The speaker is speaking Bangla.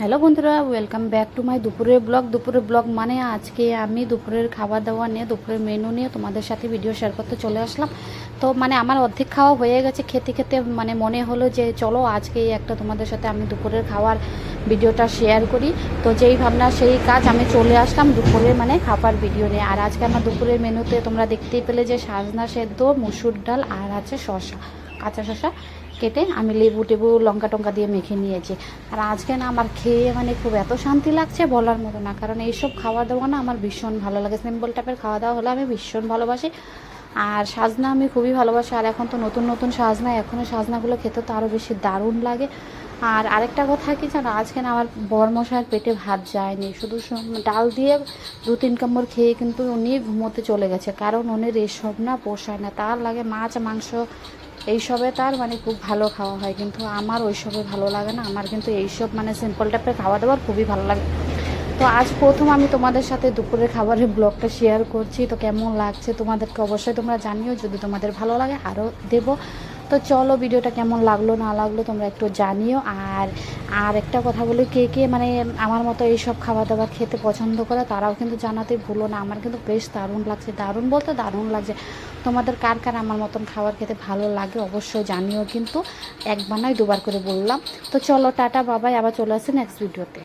হ্যালো বন্ধুরা ওয়েলকাম ব্যাক টু মাই দুপুরের ব্লগ দুপুরের ব্লগ মানে আজকে আমি দুপুরের খাবার দাবার নিয়ে, দুপুরের মেনু নিয়ে তোমাদের সাথে ভিডিও শেয়ার করতে চলে আসলাম। তো মানে আমার অর্ধেক খাওয়া হয়ে গেছে, খেতে খেতে মানে মনে হলো যে চলো আজকে একটা তোমাদের সাথে আমি দুপুরের খাওয়ার ভিডিওটা শেয়ার করি। তো যেই ভাবনা, সেই কাজ আমি চলে আসলাম দুপুরের মানে খাবার ভিডিও নিয়ে। আর আজকে আমার দুপুরের মেনুতে তোমরা দেখতেই পেলে যে সাজনা সেদ্ধ, মুসুর ডাল আর আছে শশা কাঁচা শশা কেটে আমি লেবু টেবু, লঙ্কা টঙ্কা দিয়ে মেখে নিয়েছি। আর আজকে না আমার খেয়ে মানে খুব এত শান্তি লাগছে বলার মতো না, কারণ এইসব খাওয়া দাওয়া না আমার ভীষণ ভালো লাগে। সিম্পল টাইপের খাওয়া দাওয়া হলে আমি ভীষণ ভালোবাসি। আর সাজনা আমি খুবই ভালোবাসি। আর এখন তো নতুন নতুন সাজনা এখনও সাজনাগুলো খেতে তো আরও বেশি দারুণ লাগে। আর আরেকটা কথা কি জানো? আজকে না আমার বরমশাইয়ের পেটে ভাত যায়নি। শুধু ডাল দিয়ে দু তিন কামড় খেয়ে কিন্তু উনি ঘুমোতে চলে গেছে। কারণ উনির এসব না, পোষায় না। তার লাগে মাছ, মাংস, এইসবে তার মানে খুব ভালো খাওয়া হয়। কিন্তু আমার ওইসবে ভালো লাগে না। আমার কিন্তু এইসব মানে সিম্পল টাইপের খাওয়া দাওয়ার খুবই ভালো লাগে। তো আজ প্রথম আমি তোমাদের সাথে দুপুরের খাবারের ব্লগটা শেয়ার করছি। তো কেমন লাগছে তোমাদেরকে অবশ্যই তোমরা জানিও। যদি তোমাদের ভালো লাগে আরও দেবো। তো চলো ভিডিওটা কেমন লাগল, না লাগল তোমরা একটু জানিও। আর আর একটা কথা বলি, কে কে মানে আমার মতো এইসব খাবার দাবার খেতে পছন্দ করে তারাও কিন্তু জানাতে ভুলো না। আমার কিন্তু বেশ দারুণ লাগছে। দারুণ বলতে দারুণ লাগছে। তোমাদের কার কার আমার মতন খাবার খেতে ভালো লাগে অবশ্যই জানিও কিন্তু। একবার নয়, দুবার করে বললাম। তো চলো, টাটা, বাবাই। আবার চলে আসি নেক্সট ভিডিওতে